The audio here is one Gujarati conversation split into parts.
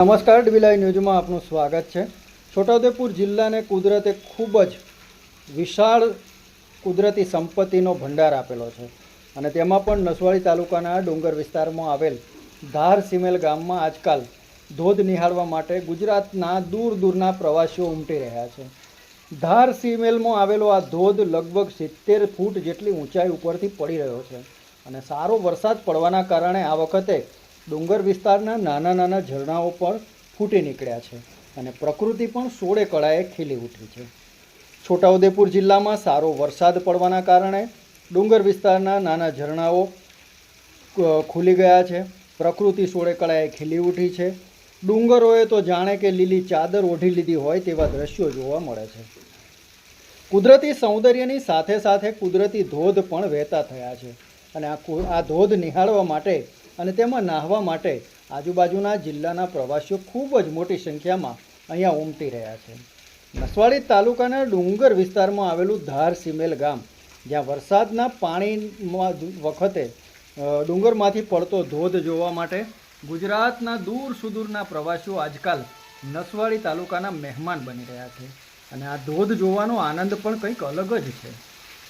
નમસ્કાર, ડીબીલાઈ ન્યૂઝમાં આપનું સ્વાગત છે. છોટાઉદેપુર જિલ્લાને કુદરતે ખૂબ જ વિશાળ કુદરતી સંપત્તિનો ભંડાર આપેલો છે અને તેમાં પણ નસવાડી તાલુકાના ડુંગર વિસ્તારમાં આવેલ ધાર સિમેલ ગામમાં આજકાલ ધોધ નિહાળવા માટે ગુજરાતના દૂર દૂરના પ્રવાસીઓ ઉમટી રહ્યા છે. ધાર સિમેલમાં આવેલો આ ધોધ લગભગ સિત્તેર ફૂટ જેટલી ઊંચાઈ ઉપરથી પડી રહ્યો છે અને સારો વરસાદ પડવાના કારણે આ વખતે ડુંગર વિસ્તારના નાના નાના ઝરણાઓ પણ ફૂટી નીકળ્યા છે અને પ્રકૃતિ પણ સોળે કળાએ ખીલી ઉઠી છે. છોટાઉદેપુર જિલ્લામાં સારો વરસાદ પડવાના કારણે ડુંગર વિસ્તારના નાના ઝરણાઓ ખુલી ગયા છે. પ્રકૃતિ સોળે કળાએ ખીલી ઉઠી છે. ડુંગરોએ તો જાણે કે લીલી ચાદર ઓઢી લીધી હોય તેવા દ્રશ્યો જોવા મળે છે. કુદરતી સૌંદર્યની સાથે સાથે કુદરતી ધોધ પણ વહેતા થયા છે અને આ આ ધોધ નિહાળવા માટે અને તેમાં નાહવા માટે આજુબાજુના જિલ્લાના પ્રવાસીઓ ખૂબ જ મોટી સંખ્યામાં અહીંયા ઉમટી રહ્યા છે. નસવાડી તાલુકાના ડુંગર વિસ્તારમાં આવેલું ધાર સિમેલ ગામ, જ્યાં વરસાદના પાણીમાં વખતે ડુંગરમાંથી પડતો ધોધ જોવા માટે ગુજરાતના દૂર સુદૂરના પ્રવાસીઓ આજકાલ નસવાડી તાલુકાના મહેમાન બની રહ્યા છે. અને આ ધોધ જોવાનો આનંદ પણ કંઈક અલગ જ છે.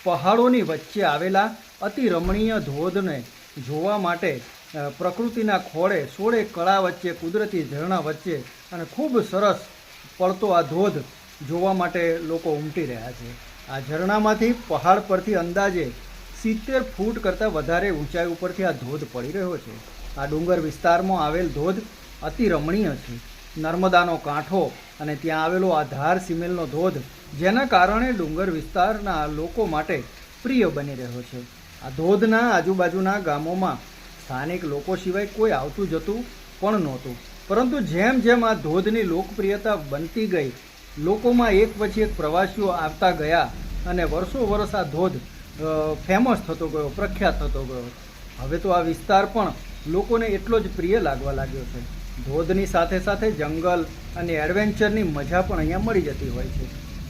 પહાડોની વચ્ચે આવેલા અતિ રમણીય ધોધને જોવા માટે પ્રકૃતિના ખોળે સોળે કળા વચ્ચે, કુદરતી ઝરણા વચ્ચે અને ખૂબ સરસ પડતો આ ધોધ જોવા માટે લોકો ઉમટી રહ્યા છે. આ ઝરણામાંથી પહાડ પરથી અંદાજે સિત્તેર ફૂટ કરતાં વધારે ઊંચાઈ ઉપરથી આ ધોધ પડી રહ્યો છે. આ ડુંગર વિસ્તારમાં આવેલ ધોધ અતિ રમણીય છે. નર્મદાનો કાંઠો અને ત્યાં આવેલો આ ધાર સિમેલનો ધોધ, જેના કારણે ડુંગર વિસ્તારના લોકો માટે પ્રિય બની રહ્યો છે. આ ધોધના આજુબાજુના ગામોમાં સ્થાનિક લોકો સિવાય કોઈ આવતું જતું પણ નહોતું. પરંતુ જેમ જેમ આ ધોધની લોકપ્રિયતા બનતી ગઈ, લોકોમાં એક પછી એક પ્રવાસીઓ આવતા ગયા અને વર્ષો વર્ષ આ ધોધ ફેમસ થતો ગયો, પ્રખ્યાત થતો ગયો. હવે તો આ વિસ્તાર પણ લોકોને એટલો જ પ્રિય લાગવા લાગ્યો છે. ધોધની સાથે સાથે જંગલ અને એડવેન્ચરની મજા પણ અહીંયા મળી જતી હોય છે.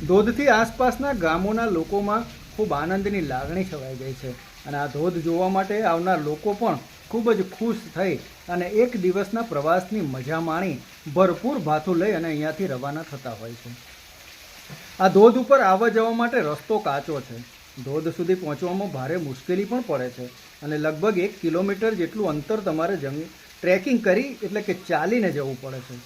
ધોધથી આસપાસના ગામોના લોકોમાં ખૂબ આનંદની લાગણી છવાઈ ગઈ છે. અને આ ધોધ જોવા માટે આવનાર લોકો પણ ખૂબ જ ખુશ થઈ અને એક દિવસના પ્રવાસની મજા માણી ભરપૂર ભાથું લઈ અને અહીંયાથી રવાના થતા હોય છે. આ ધોધ ઉપર આવવા જવા માટે રસ્તો કાચો છે. ધોધ સુધી પહોંચવામાં ભારે મુશ્કેલી પણ પડે છે અને લગભગ એક કિલોમીટર જેટલું અંતર તમારે જંગ ટ્રેકિંગ કરી એટલે કે ચાલીને જવું પડે છે.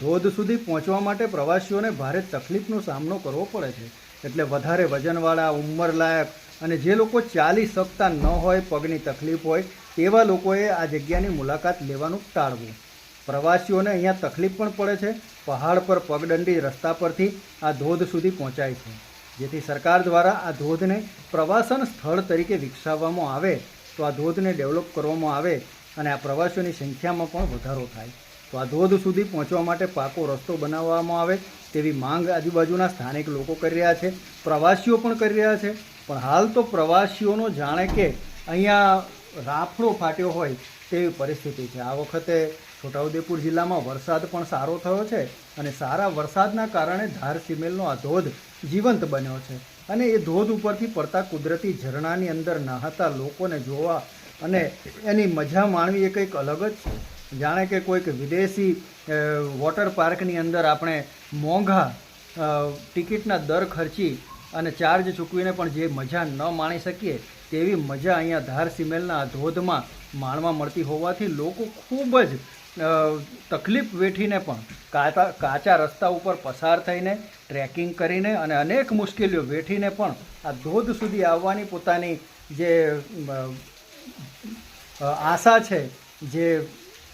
ધોધ સુધી પહોંચવા માટે પ્રવાસીઓને ભારે તકલીફનો સામનો કરવો પડે છે. એટલે વધારે વજનવાળા, ઉંમરલાયક અને જે લોકો ચાલી શકતા ન હોય, પગની તકલીફ હોય, તેવા લોકોએ આ જગ્યાની મુલાકાત લેવાનું ટાળવું. પ્રવાસીઓને અહીંયા તકલીફ પણ પડે છે. પહાડ પર પગદંડી રસ્તા પરથી આ ધોધ સુધી પહોંચાય છે. જેથી સરકાર દ્વારા આ ધોધને પ્રવાસન સ્થળ તરીકે વિકસાવવામાં આવે, તો આ ધોધને ડેવલપ કરવામાં આવે અને આ પ્રવાસીઓની સંખ્યામાં પણ વધારો થાય. તો આ ધોધ સુધી પહોંચવા માટે પાકો રસ્તો બનાવવામાં આવે તેવી માંગ આજુબાજુના સ્થાનિક લોકો કરી રહ્યા છે. પ્રવાસીઓ પણ કરી રહ્યા છે. પણ હાલ તો પ્રવાસીઓનો જાણે કે અહીંયા રાફડો ફાટ્યો હોય તેવી પરિસ્થિતિ છે. આ વખતે છોટાઉદેપુર જિલ્લામાં વરસાદ પણ સારો થયો છે અને સારા વરસાદના કારણે ધાર સિમેલનો આ ધોધ જીવંત બન્યો છે અને એ ધોધ ઉપરથી પડતા કુદરતી ઝરણાની અંદર નહાતા લોકોને જોવા અને એની મજા માણવી એ કંઈક અલગ જ છે. જાણે કે કોઈક વિદેશી વોટર પાર્કની અંદર આપણે મોંઘા ટિકિટના દર ખર્ચી અને ચાર્જ ચૂકવીને પણ જે મજા ન માણી શકીએ, તેવી મજા અહીંયા ધાર સિમેલના ધોધમાં માણવા મળતી હોવાથી લોકો ખૂબ જ તકલીફ વેઠીને પણ કાચા કાચા રસ્તા ઉપર પસાર થઈને, ટ્રેકિંગ કરીને અને અનેક મુશ્કેલીઓ વેઠીને પણ આ ધોધ સુધી આવવાની પોતાની જે આશા છે જે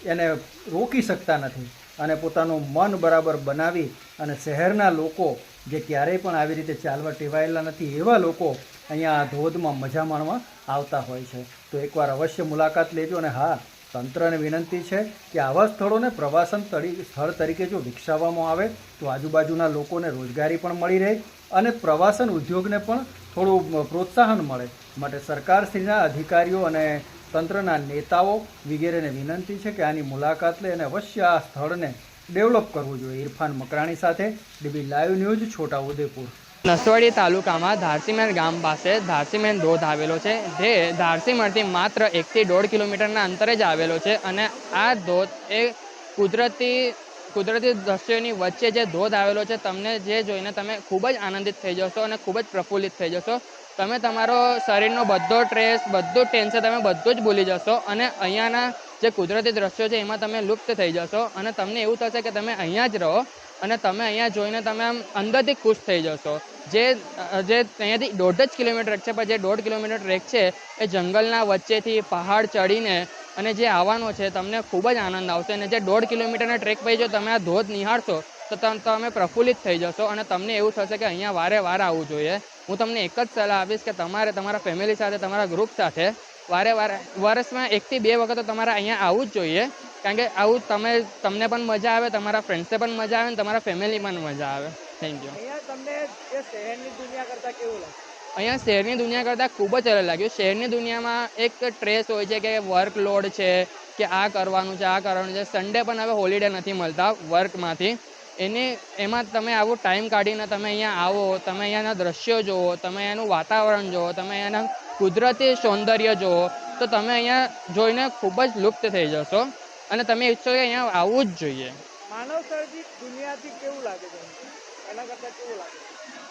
એને રોકી શકતા નથી અને પોતાનું મન બરાબર બનાવી અને શહેરના લોકો જે ક્યારેય પણ આવી રીતે ચાલવા ટેવાયેલા નથી, એવા લોકો અહીંયા ધોધમાં મજા માણવા આવતા હોય છે. તો એકવાર અવશ્ય મુલાકાત લેજો અને હા, તંત્રને વિનંતી છે કે આવા સ્થળોને પ્રવાસન સ્થળ તરીકે જો વિકસાવવામાં આવે, તો આજુબાજુના લોકોને રોજગારી પણ મળી રહે અને પ્રવાસન ઉદ્યોગને પણ થોડું પ્રોત્સાહન મળે. માટે સરકારશ્રીના અધિકારીઓ અને તંત્રના નેતાઓ વગેરેને વિનંતી છે કે આની મુલાકાત લે અને અવશ્ય આ સ્થળને ડેવલપ કરવું જોઈએ. ઇરફાન મકરાણી સાથે DB live news Chhota Udepur Naswadi તાલુકામાં ધારસીમેર ગામ પાસે ધારસીમેન ધોધ આવેલો છે, જે ધારસીમણથી માત્ર એકથી દોઢ કિલોમીટરના અંતરે જ આવેલો છે અને આ ધોધ એ કુદરતી કુદરતી દ્રશ્યોની વચ્ચે જે ધોધ આવેલો છે, તમને જે જોઈને તમે ખૂબ જ આનંદિત થઈ જશો અને ખૂબ જ પ્રફુલ્લિત થઈ જશો. તમે તમારો શરીરનો બધો સ્ટ્રેસ બધું ટેન્શન તમે બધું જ ભૂલી જશો અને અહીંયાના જે કુદરતી દ્રશ્યો છે એમાં તમે લુપ્ત થઈ જશો અને તમને એવું થશે કે તમે અહીંયા જ રહો અને તમે અહીંયા જોઈને તમે આમ અંદરથી ખુશ થઈ જશો. જે જે અહીંયાથી દોઢ જ કિલોમીટર છે, પણ જે દોઢ કિલોમીટર ટ્રેક છે એ જંગલના વચ્ચેથી પહાડ ચડીને અને જે આવવાનો છે તમને ખૂબ જ આનંદ આવશે અને જે દોઢ કિલોમીટરના ટ્રેક પછી જો તમે આ ધોધ નિહાળશો તો તમે પ્રફુલ્લિત થઈ જશો અને તમને એવું થશે કે અહીંયા વારે વાર આવવું જોઈએ. હું તમને એક જ સલાહ આપીશ કે તમારે તમારા ફેમિલી સાથે તમારા ગ્રુપ સાથે વારે વારે વર્ષમાં એકથી બે વખત તમારે અહીંયા આવવું જ જોઈએ. કારણ કે આવું તમે તમને પણ મજા આવે તમારા ફ્રેન્ડ્સને પણ મજા આવે અને તમારા ફેમિલી પણ મજા આવે. થેન્ક યુ અહીંયા તમને શહેરની દુનિયા કરતાં કેવું લાગે? અહીંયા શહેરની દુનિયા કરતાં ખૂબ જ અલગ લાગ્યું. શહેરની દુનિયામાં એક ટ્રેસ હોય છે કે વર્કલોડ છે કે આ કરવાનું છે આ કરવાનું છે. સન્ડે પણ હવે હોલિડે નથી મળતા વર્કમાંથી એની એમાં તમે આવો ટાઈમ કાઢીને તમે અહીંયા આવો, તમે અહીંયાના દ્રશ્યો જુઓ, તમે અહીંયાનું વાતાવરણ જુઓ, તમે અહીંયાના કુદરતી સૌંદર્ય જુઓ, તો તમે અહીંયા જોઈને ખૂબ જ લુપ્ત થઈ જશો. અને તમે ઈચ્છો કે અહીંયા આવવું જ જોઈએ. માનવ સર્જિત દુનિયાથી કેવું લાગે છે એના કરતાં કેવું લાગે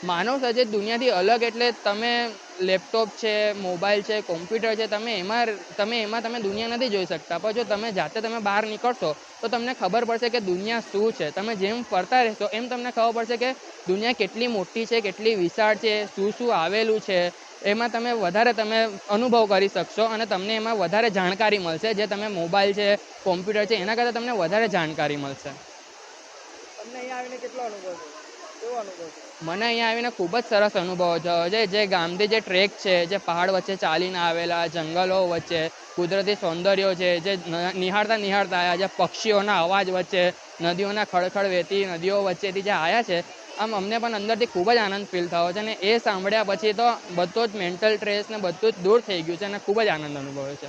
માનવ સર્જિત દુનિયાથી અલગ એટલે તમે લેપટોપ છે મોબાઈલ છે કોમ્પ્યુટર છે તમે એમાં તમે એમાં તમે દુનિયા નથી જોઈ શકતા. પણ જો તમે જાતે તમે બહાર નીકળશો તો તમને ખબર પડશે કે દુનિયા શું છે. તમે જેમ ફરતા રહેશો એમ તમને ખબર પડશે કે દુનિયા કેટલી મોટી છે કેટલી વિશાળ છે શું શું આવેલું છે. એમાં તમે વધારે તમે અનુભવ કરી શકશો અને તમને એમાં વધારે જાણકારી મળશે. જે તમે મોબાઈલ છે કોમ્પ્યુટર છે એના કરતાં તમને વધારે જાણકારી મળશે. તમને અહીંયા આવીને કેટલો અનુભવ મને અહીંયા આવીને ખૂબ જ સરસ અનુભવ થયો. છે જે ગામથી જે ટ્રેક છે, જે પહાડ વચ્ચે ચાલીને આવેલા, જંગલો વચ્ચે, કુદરતી સૌંદર્યો છે, જે નિહાળતા નિહાળતા આવ્યા જે પક્ષીઓના અવાજ વચ્ચે, નદીઓના ખડખડ વહેતી નદીઓ વચ્ચેથી જે આવ્યા છે, આમ અમને પણ અંદરથી ખૂબ જ આનંદ ફીલ થયો છે અને એ સાંભળ્યા પછી તો બધો જ મેન્ટલ સ્ટ્રેસ ને બધું જ દૂર થઈ ગયું છે અને ખૂબ જ આનંદ અનુભવ્યો છે.